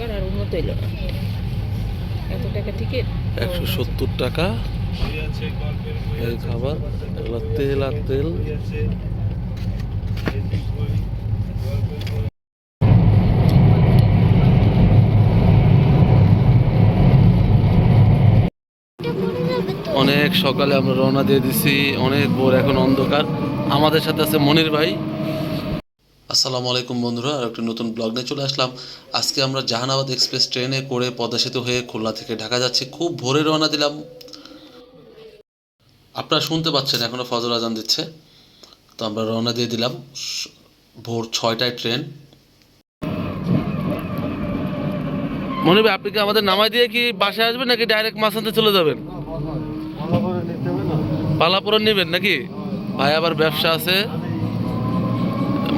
টাকার আর উন্নত এলো এত টাকা টিকিট একশো সত্তর টাকা, এই খাবার তেল আর তেল। অনেক সকালে আমরা রওনা দিয়ে দিছি, অনেক ভোর, এখন অন্ধকার। আমাদের সাথে আছে মনির ভাই। আসসালামু আলাইকুম বন্ধুরা আর একটি নতুন ব্লগ নিয়ে চলে আসলাম। আজকে আমরা জাহানাবাদ এক্সপ্রেস ট্রেনে করে পদ্মা সেতু হয়ে খুলনা থেকে ঢাকা যাচ্ছি। খুব ভোরে রওনা দিলাম। আপনারা শুনতে পাচ্ছেন এখনও ফজর আজান দিচ্ছে। তো আমরা রওনা দিয়ে দিলাম ভোর ছয়টায় ট্রেন। মনে ভাই আপনি কি আমাদের নামাই দিয়ে কি বাসায় আসবেন নাকি ডাইরেক্ট মাসান্তে চলে যাবেন? পালাপুরন নেবেন নাকি? ভাই আবার ব্যবসা আছে।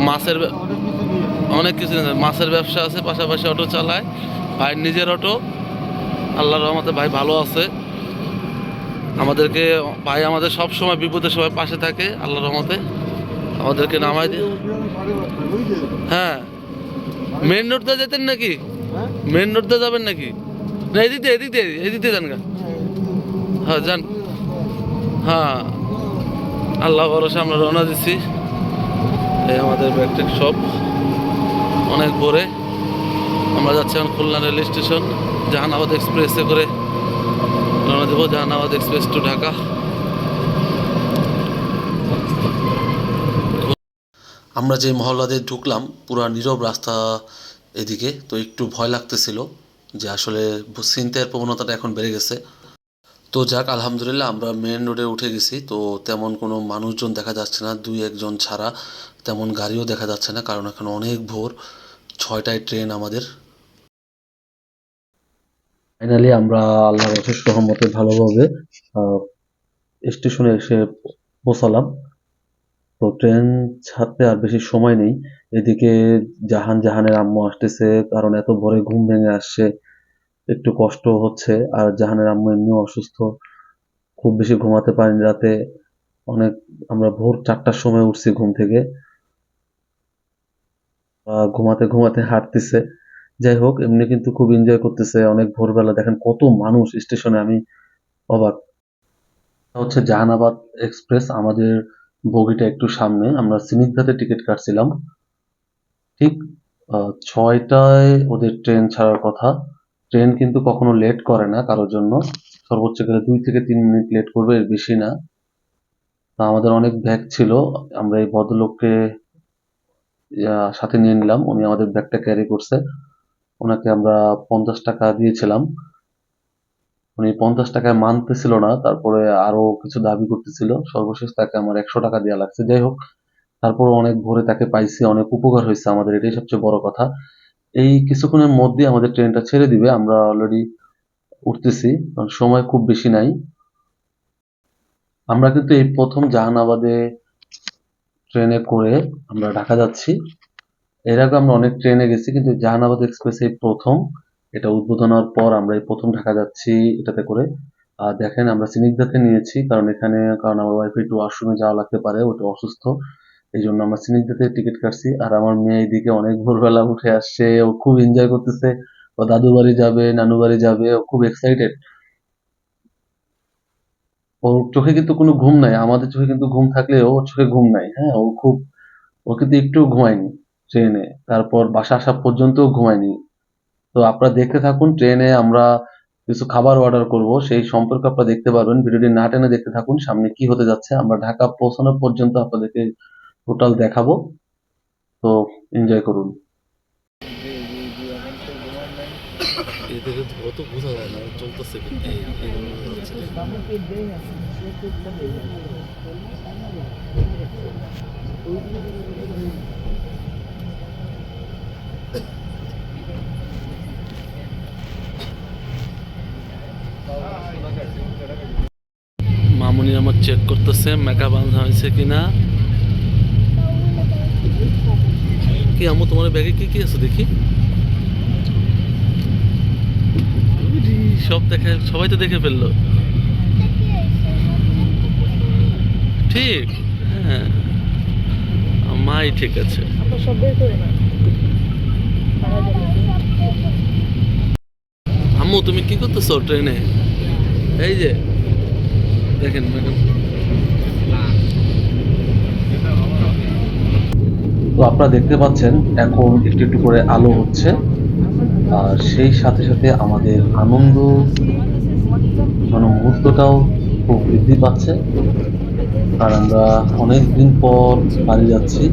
মাছের অনেক কিছু মাছের ব্যবসা আছে, পাশাপাশি অটো চালায়। ভাই নিজের অটো। আল্লাহর রহমতে ভাই ভালো আছে। আমাদেরকে, ভাই আমাদের সব সময় বিপদের সময় পাশে থাকে, আল্লাহর রহমতে। আমাদেরকে নামাই দিয়ে হ্যাঁ। মেন রোড দিয়ে যেতেন নাকি? মেন রোড দিয়ে যাবেন নাকি? না, এদিক দিয়ে এদিক দিয়ে এদিক দিয়ে যান হ্যাঁ যান। হ্যাঁ। আল্লাহ ভরসা, আমরা রওনা দিচ্ছি। এই আমাদের ব্যাগটেক সব অনেক ভোরে আমরা যাচ্ছি এখন খুলনা রেল স্টেশন, জাহানাবাদ এক্সপ্রেসে করে। রওনা দেবো জাহানাবাদ এক্সপ্রেস টু ঢাকা। আমরা যে মহল্লা দিয়ে ঢুকলাম, পুরা নীরব রাস্তা এদিকে, তো একটু ভয় লাগতেছিল যে আসলে চিন্তার প্রবণতাটা এখন বেড়ে গেছে। তো যাক, আলহামদুলিল্লাহ আমরা মেন রোডে উঠে গেছি, তো তেমন কোনো মানুষজন দেখা যাচ্ছে না, দুই একজন ছাড়া। তেমন গাড়িও দেখা যাচ্ছে না, কারণ এখন অনেক ভোর ছয়টায় ট্রেন আমাদের। ফাইনালি আমরা আল্লাহর অশেষ রহমতে ভালোভাবে স্টেশনে এসে পৌঁছালাম। তো ট্রেন ছাড়তে আর বেশি সময় নেই। এদিকে জাহান জাহানের আম্মু আসতেছে, কারণ এত ভোরে ঘুম ভেঙে আসছে, একটু কষ্ট হচ্ছে। আর জাহানের আম্মু এমনিও অসুস্থ, খুব বেশি ঘুমাতে পারিনি রাতে। অনেক, আমরা ভোর চারটার সময় উঠছি ঘুম থেকে। ঘুমাতে ঘুমাতে হাঁটতেছে। যাই হোক, এমনি কিন্তু খুব এনজয় করতেছে। অনেক ভোরবেলা দেখেন কত মানুষ স্টেশনে আমি অবাক। হচ্ছে জাহানাবাদ এক্সপ্রেস আমাদের বগিটা একটু সামনে। আমরা সিনিকদাতে টিকিট কাটছিলাম। ঠিক ছয়টায় ওদের ট্রেন ছাড়ার কথা। ট্রেন কিন্তু কখনো লেট করে না কারোর জন্য। সর্বোচ্চ গেলে দুই থেকে তিন মিনিট লেট করবে, এর বেশি না। আমাদের অনেক ব্যাগ ছিল। আমরা এই ভদ্রলোককে সাথে নিয়ে নিলাম। উনি আমাদের ব্যাগটা ক্যারি করছে। ওনাকে আমরা পঞ্চাশ টাকা দিয়েছিলাম। উনি পঞ্চাশ টাকায় মানতেছিল না, তারপরে আরও কিছু দাবি করতেছিল। সর্বশেষ তাকে আমার একশো টাকা দেওয়া লাগছে। যাই হোক, তারপর অনেক ভোরে তাকে পাইছি, অনেক উপকার হয়েছে আমাদের। এটাই সবচেয়ে বড় কথা। এই কিছুক্ষণের মধ্যে আমাদের ট্রেনটা ছেড়ে দিবে। আমরা অলরেডি উঠতেছি, কারণ সময় খুব বেশি নাই। আমরা কিন্তু এই প্রথম জাহানাবাদে ট্রেনে করে আমরা ঢাকা যাচ্ছি। এর আগে আমরা অনেক ট্রেনে গেছি, কিন্তু জাহানাবাদ এক্সপ্রেস এই প্রথম। এটা উদ্বোধন হওয়ার পর আমরা এই প্রথম ঢাকা যাচ্ছি এটাতে করে। আর দেখেন, আমরা সিনিকদাতে নিয়েছি, কারণ এখানে, কারণ আমার ওয়াইফ একটু ওয়াশরুমে যাওয়া লাগতে পারে ওটা অসুস্থ। এই জন্য আমরা সিনিকদাতে টিকিট কাটছি। আর আমার মেয়ে এইদিকে অনেক ভোরবেলা উঠে আসছে, ও খুব এনজয় করতেছে। ও দাদু বাড়ি যাবে নানু বাড়ি যাবে, ও খুব এক্সাইটেড ওর চোখে কিন্তু কোনো ঘুম নাই, আমাদের চোখে কিন্তু ঘুম থাকলেও ওর চোখে ঘুম নাই হ্যাঁ? ও খুব ও কিন্তু একটু ঘুমায়নি ট্রেনে তারপর বাসা আসা পর্যন্ত ঘুমায়নি। তো আপনারা দেখতে থাকুন ট্রেনে আমরা কিছু খাবার অর্ডার করব, সেই সম্পর্কে আপনারা দেখতে পারবেন, ভিডিওটি না টেনে দেখতে থাকুন, সামনে কি হতে যাচ্ছে, আমরা ঢাকা পৌঁছানো পর্যন্ত আপনাদেরকে টোটাল দেখাবো। তো এনজয় করুন। না চলতেছে মামুনি আমার চেক করতেছে মেকআপ বাঁধা হয়েছে কিনা। কি আমু তোমার ব্যাগে কি কি আছে দেখি? সব দেখে সবাই তো দেখে ফেলল। ঠিক হ্যাঁ। মাই ঠিক আছে। আম্মু তুমি কি করতেছো ট্রেনে? এই যে দেখেন ম্যাডাম। তো আপনারা দেখতে পাচ্ছেন এখন একটু একটু করে আলো হচ্ছে। আর সেই সাথে সাথে আমাদের আনন্দ মানে মুহূর্তটাও খুব বৃদ্ধি পাচ্ছে। আর আমরা অনেক দিন পর বাড়ি যাচ্ছি।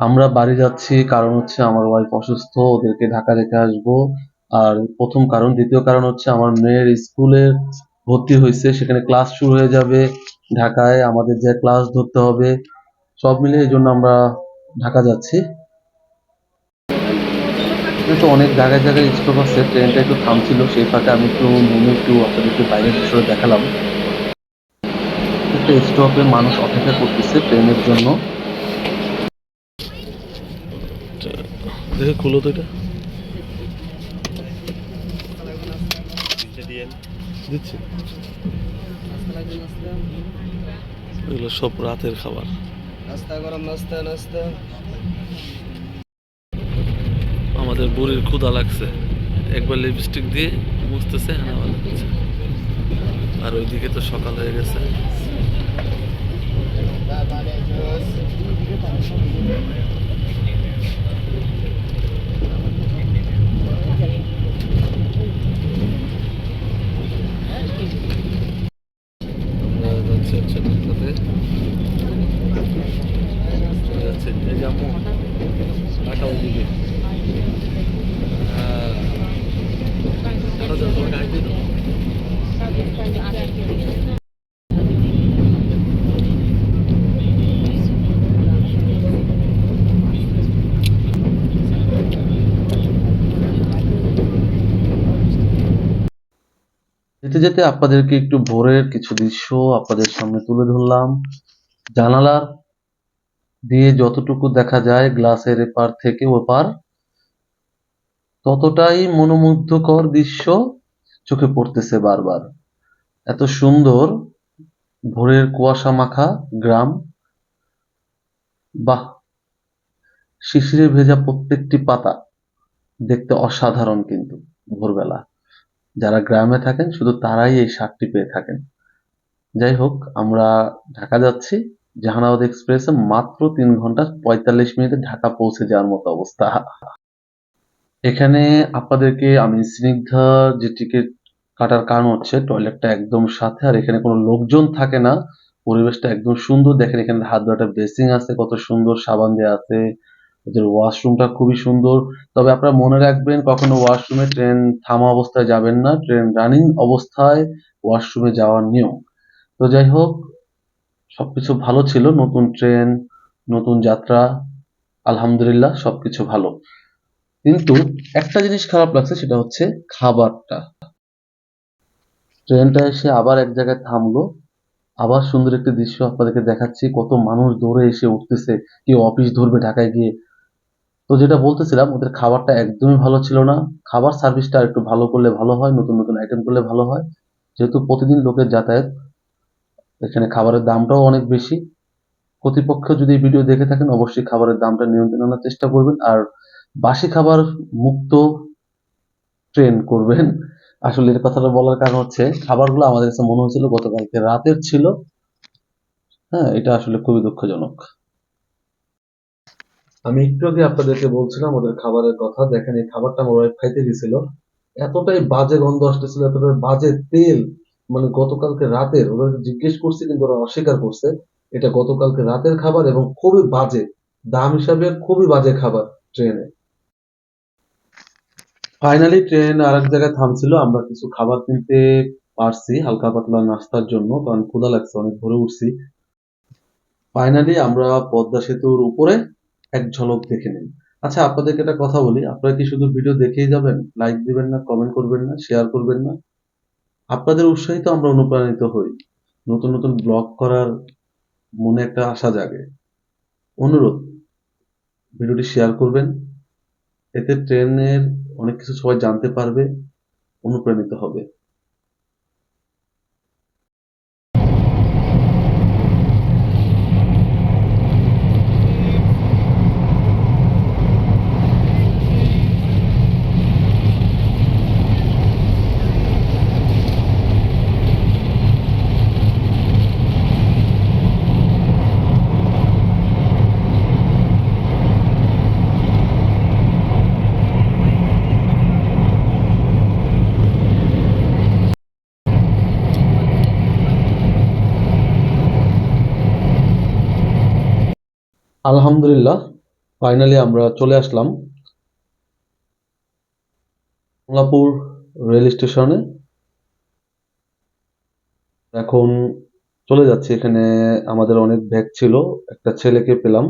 আমরা বাড়ি যাচ্ছি, কারণ হচ্ছে আমার ওয়াইফ অসুস্থ, ওদেরকে ঢাকা রেখে আসব। আর প্রথম কারণ, দ্বিতীয় কারণ হচ্ছে আমার মেয়ের স্কুলে ভর্তি হয়েছে, সেখানে ক্লাস শুরু হয়ে যাবে। ঢাকায় আমাদের যে ক্লাস ধরতে হবে, সব মিলে এই জন্য আমরা ঢাকা যাচ্ছি। কিন্তু অনেক জায়গায় জায়গায় স্টপ আছে ট্রেনটা একটু থামছিল সেই ফাঁকে আমি একটু নেমে একটু আপনাদেরকে বাইরে দৃশ্য দেখালাম। একটা স্টপে মানুষ অপেক্ষা করতেছে ট্রেনের জন্য। দেখে খুলো তো এটা। দিচ্ছি। এগুলো সব রাতের খাবার। নাস্তা গরম নাস্তা নাস্তা। আমাদের বুড়ির ক্ষুধা লাগছে। একবার লিপস্টিক দিয়ে মুছতেছে হ্যাঁ ভালো লাগছে আর ওইদিকে তো সকাল হয়ে গেছে। যে আম্মু যেতে যেতে আপনাদেরকে একটু ভোরের কিছু দৃশ্য আপনাদের সামনে তুলে ধরলাম। জানালার দিয়ে যতটুকু দেখা যায়, গ্লাসের এপার থেকে ওপার। ততটাই মনোমুগ্ধকর দৃশ্য চোখে পড়তেছে বারবার। এত সুন্দর ভোরের কুয়াশা মাখা গ্রাম। বাহ! শিশিরে ভেজা প্রত্যেকটি পাতা দেখতে অসাধারণ কিন্তু ভোরবেলা। যারা গ্রামে থাকেন, শুধু তারাই এই স্বাদটি পেয়ে থাকেন। যাই হোক, আমরা ঢাকা যাচ্ছি। জাহানাবাদ এক্সপ্রেসে মাত্র তিন ঘণ্টা পঁয়তাল্লিশ মিনিটে ঢাকা পৌঁছে যাওয়ার মতো অবস্থা। এখানে আপনাদেরকে আমি স্নিগ্ধা যে টিকিট কাটার কারণ হচ্ছে টয়লেটটা একদম সাথে, আর এখানে কোনো লোকজন থাকে না। পরিবেশটা একদম সুন্দর। দেখেন এখানে হাত ধোয়াটা বেসিং আছে, কত সুন্দর সাবান দেওয়া আছে। ওদের ওয়াশরুমটা খুবই সুন্দর। তবে আপনারা মনে রাখবেন, কখনো ওয়াশরুমে ট্রেন থামা অবস্থায় যাবেন না। ট্রেন রানিং অবস্থায় ওয়াশরুমে যাওয়ার নিয়ম। তো যাই হোক, সবকিছু ভালো ছিল। নতুন ট্রেন নতুন যাত্রা, আলহামদুলিল্লাহ সবকিছু ভালো। কিন্তু একটা জিনিস খারাপ লাগছে, সেটা হচ্ছে খাবারটা। ট্রেনটা এসে আবার এক জায়গায় থামলো। আবার সুন্দর একটি দৃশ্য আপনাদেরকে দেখাচ্ছি, কত মানুষ দৌড়ে এসে উঠতেছে কেউ অফিস ধরবে ঢাকায় গিয়ে। তো যেটা বলতেছিলাম, ওদের খাবারটা একদমই ভালো ছিল না। খাবার সার্ভিসটা একটু ভালো করলে ভালো হয়, নতুন নতুন আইটেম করলে ভালো হয়। যেহেতু প্রতিদিন লোকের যাতায়াত, এখানে খাবারের দামটাও অনেক বেশি। কর্তৃপক্ষ যদি ভিডিও দেখে থাকেন, অবশ্যই খাবারের দামটা নিয়ন্ত্রণ আনার চেষ্টা করবেন। আর বাসি খাবার মুক্ত ট্রেন করবেন। আসলে এর কথাটা বলার কারণ হচ্ছে, খাবারগুলো আমাদের কাছে মনে হচ্ছিল গতকালকে রাতের ছিল। হ্যাঁ এটা আসলে খুবই দুঃখজনক। আমি একটু আগে আপনাদেরকে বলছিলাম ওদের খাবারের কথা। দেখেন, এই খাবারটা আমার ওয়াইফ খাইতে দিছিল এতটাই বাজে গন্ধ আসতেছিল, এতটাই বাজে তেল। মানে গতকালকে রাতের ওরা জিজ্ঞেস করছি কিন্তু ওরা অস্বীকার করছে। এটা গতকালকে রাতের খাবার এবং খুবই বাজে। দাম হিসাবে খুবই বাজে খাবার ট্রেনে ফাইনালি ট্রেন আর এক জায়গায় থামছিল। আমরা কিছু খাবার কিনতে পারছি, হালকা পাতলা নাস্তার জন্য, কারণ ক্ষুধা লাগছে, অনেক ভরে উঠছি। ফাইনালি আমরা পদ্মা সেতুর উপরে এক ঝলক দেখে নিন আচ্ছা আপনাদেরকে একটা কথা বলি। আপনারা কি শুধু ভিডিও দেখেই যাবেন? লাইক দিবেন না কমেন্ট করবেন না শেয়ার করবেন না। আপনাদের উৎসাহিত আমরা অনুপ্রাণিত হই। নতুন নতুন ব্লগ করার মনে একটা আশা জাগে। অনুরোধ ভিডিওটি শেয়ার করবেন। এতে ট্রেনের অনেক কিছু সবাই জানতে পারবে অনুপ্রাণিত হবে। আলহামদুলিল্লাহ ফাইনালি আমরা চলে আসলাম কমলাপুর রেল স্টেশনে এখন চলে যাচ্ছি, এখানে আমাদের অনেক ব্যাগ ছিল, একটা ছেলেকে পেলাম।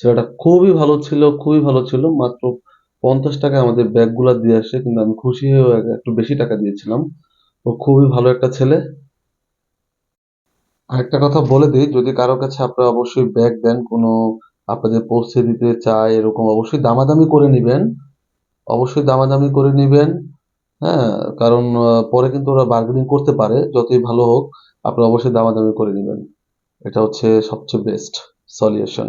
ছেলেটা খুবই ভালো ছিল, খুবই ভালো ছিল, মাত্র পঞ্চাশ টাকা আমাদের ব্যাগগুলা দিয়ে আসে, কিন্তু আমি খুশি হয়ে একটু বেশি টাকা দিয়েছিলাম। ও খুবই ভালো একটা ছেলে। আরেকটা কথা বলে দিই, যদি কারও কাছে আপনারা অবশ্যই ব্যাগ দেন, কোনো আপনাদের পৌঁছে দিতে চায়, এরকম অবশ্যই দামাদামি করে নেবেন। অবশ্যই দামাদামি করে নেবেন হ্যাঁ কারণ পরে কিন্তু ওরা বার্গেনিং করতে পারে, যতই ভালো হোক, আপনারা অবশ্যই দামাদামি করে নেবেন। এটা হচ্ছে সবচেয়ে বেস্ট সলিউশন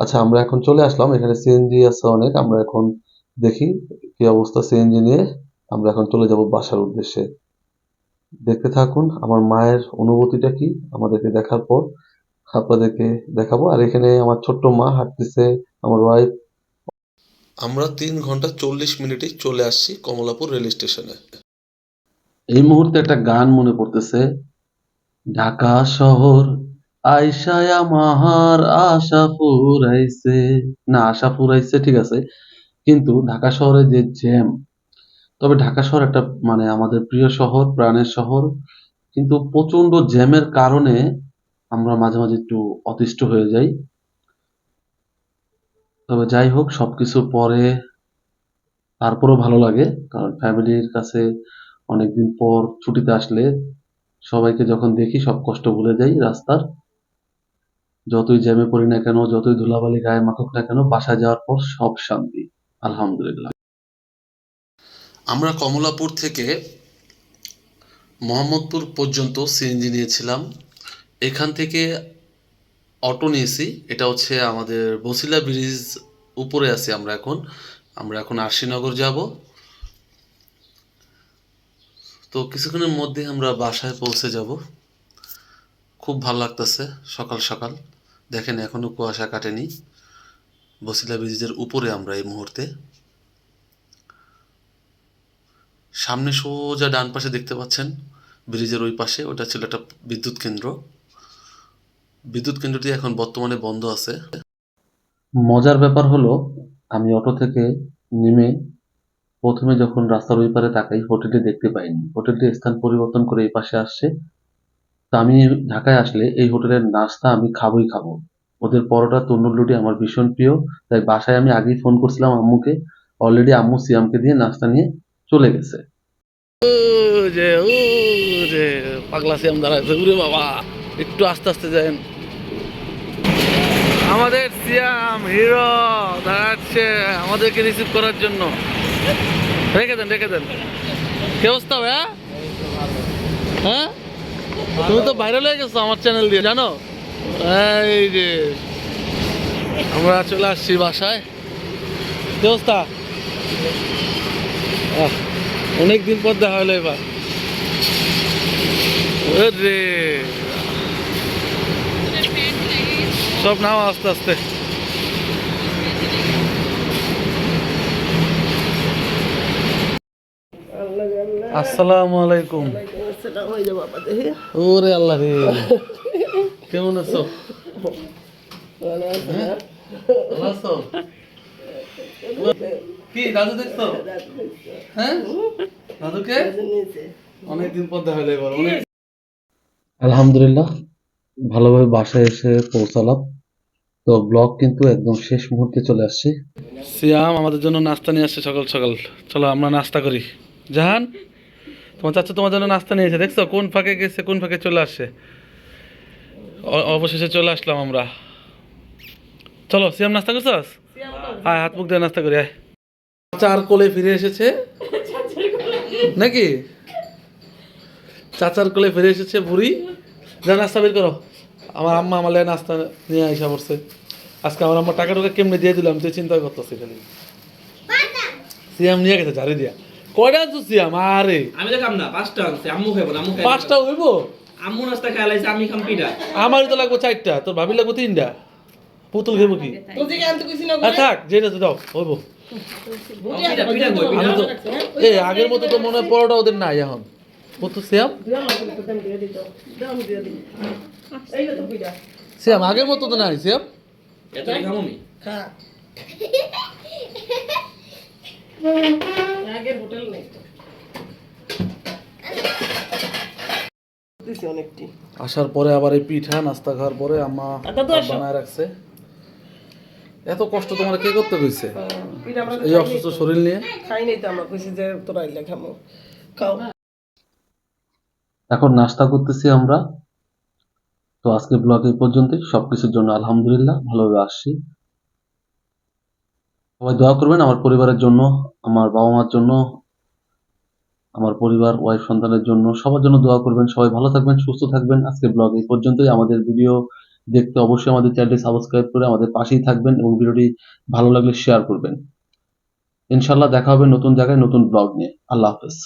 আচ্ছা আমরা এখন চলে আসলাম, এখানে সিএনজি আছে অনেক, আমরা এখন দেখি কি অবস্থা সিএনজি নিয়ে, আমরা এখন চলে যাব বাসার উদ্দেশ্যে। দেখতে থাকুন। আমার মায়ের অনুভূতিটা কি? আমাদেরকে দেখার পর আপনাদেরকে দেখাবো। আর এখানে আমার ছোট্ট মা হাঁটতেছে আমার ওয়াইফ আমরা তিন ঘণ্টা চল্লিশ মিনিটে চলে আসছি কমলাপুর রেল স্টেশনে। এই মুহূর্তে একটা গান মনে পড়তেছে। ঢাকা শহর আইসায় মাহার আশা ফুরাইছে। না আশা ফুরাইছে ঠিক আছে। কিন্তু ঢাকা শহরে যে জ্যাম তবে ঢাকা শহর একটা মানে আমাদের প্রিয় শহর, প্রাণের শহর। কিন্তু প্রচণ্ড জ্যামের কারণে আমরা মাঝে মাঝে একটু অতিষ্ঠ হয়ে যাই। তবে যাই হোক, সবকিছুর পরে তারপরও ভালো লাগে, কারণ ফ্যামিলির কাছে অনেকদিন পর ছুটিতে আসলে সবাইকে যখন দেখি, সব কষ্ট ভুলে যাই রাস্তার। যতই জ্যামে পড়ি না কেন, যতই ধুলাবালি, গায়ে মাখুক না কেন, বাসায় যাওয়ার পর সব শান্তি, আলহামদুলিল্লাহ। আমরা কমলাপুর থেকে মোহাম্মদপুর পর্যন্ত সিএনজি নিয়েছিলাম। এখান থেকে অটো নিয়েছি। এটা হচ্ছে আমাদের বসিলা ব্রিজ উপরে আছি আমরা এখন। আমরা এখন আরশিনগর যাব। তো কিছুক্ষণের মধ্যে আমরা বাসায় পৌঁছে যাব। খুব ভালো লাগতেছে সকাল সকাল। দেখেন এখনও কুয়াশা কাটেনি। বসিলা ব্রিজের উপরে আমরা এই মুহূর্তে। সামনে সোজা ডান পাশে দেখতে পাচ্ছেন, ব্রিজের ওই পাশে, ওটা ছিল একটা বিদ্যুৎ কেন্দ্র। বিদ্যুৎ কেন্দ্রটি এখন বর্তমানে বন্ধ আছে। মজার ব্যাপার হলো, আমি অটো থেকে নেমে প্রথমে যখন রাস্তার ওই পারে তাকাই, হোটেলটি দেখতে পাইনি। হোটেলটি স্থান পরিবর্তন করে এই পাশে আসছে। তা আমি ঢাকায় আসলে এই হোটেলের নাস্তা আমি খাবোই খাব। ওদের পরোটা, তন্দুর রুটি আমার ভীষণ প্রিয়। তাই বাসায় আমি আগেই ফোন করছিলাম আম্মুকে। অলরেডি আম্মু সিয়ামকে দিয়ে নাস্তা নিয়ে চলে গেছে। যে ও যে পাগলা সিয়াম দাঁড়াচ্ছে উরে বাবা, একটু আস্তে আস্তে যান। আমাদের সিয়াম হিরো দাঁড়াচ্ছে আমাদেরকে রিসিভ করার জন্য। রেখে দেন রেখে দেন। কি অবস্থা ভাইয়া? হ্যাঁ? তুমি তো ভাইরাল হয়ে গেছো আমার চ্যানেল দিয়ে, জানো? এই যে, আমরা চলে আসছি বাসায়। কি অবস্থা? অনেক দিন পর দেখা হলো এবার। রে সব নাও আস্তে আস্তে। আসসালামু আলাইকুম। ওরে আল্লাহ রে। কেমন আছো? হ্যাঁ? ভালো আছো? কি দাদু দেখছ? হ্যাঁ? দাদুকে? অনেকদিন পর দেখা হলো এবার অনেক আলহামদুলিল্লাহ ভালোভাবে বাসায় এসে পৌঁছালাম। তো ব্লগ কিন্তু একদম শেষ মুহূর্তে চলে আসছে। সিয়াম আমাদের জন্য নাস্তা নিয়ে আসছে সকাল সকাল। চলো আমরা নাস্তা করি। জাহান তোমার চাচা তোমার জন্য নাস্তা নিয়েছে দেখছ? কোন ফাঁকে গেছে কোন ফাঁকে চলে আসছে? অবশেষে চলে আসলাম আমরা। চলো সিয়াম নাস্তা করছস? আয় হাত মুখ দিয়ে নাস্তা করি আয়। চাচার কোলে ফিরে এসেছে। নাকি? চাচার কোলে ফিরে এসেছে বুড়ি। যা নাস্তা বের করো। আমার আম্মা আমার নাস্তা নিয়ে আসা পড়ছে। আজকে আমার আম্মা টাকা টাকা কেমনে দিয়ে দিলাম তুই চিন্তা করতেছি খালি। সিয়াম নিয়ে গেছে ঝাড়ি দিয়া। কয়টা আনছো সিয়াম? আরে। আমি না পাঁচটা আনছি। আম্মু খাইব না আম্মু পাঁচটা হইব? আম্মু নাস্তা খাই লাইছে আমি খাম পিঠা আমারই তো লাগবো চারটা তোর ভাবি লাগবো তিনটা। পুতুল খাইবো কি? থাক যেটা তো দাও হইব। আগের মতো তো মনে হয় পরোটা ওদের নাই এখন। পুতুল সিয়াম সিয়াম আগের মতো তো নাই আগের হোটেল অনেকটি। আসার পরে আবার এই পিঠা নাস্তা খাওয়ার পরে আম্মা। বানায় রাখছে। এত কষ্ট তোমার কে করতে কইছে? এই অসুস্থ শরীর নিয়ে? খাই নাই তো আমরা কইছি যে তোরা আইলে খামো। খাও। এখন নাস্তা করতেছি আমরা। তো আজকে ব্লগ এই পর্যন্তই। সবকিছুর জন্য আলহামদুলিল্লাহ ভালোভাবে আসছি। সবাই দোয়া করবেন আমার পরিবারের জন্য আমার বাবা মার জন্য আমার পরিবার ওয়াইফ সন্তানের জন্য। সবার জন্য দোয়া করবেন। সবাই ভালো থাকবেন সুস্থ থাকবেন। আজকে ব্লগ এই পর্যন্তই। আমাদের ভিডিও দেখতে অবশ্যই আমাদের চ্যানেলটি সাবস্ক্রাইব করে আমাদের পাশেই থাকবেন এবং ভিডিওটি ভালো লাগলে শেয়ার করবেন। ইনশাল্লাহ দেখা হবে নতুন জায়গায় নতুন ব্লগ নিয়ে। আল্লাহ হাফেজ।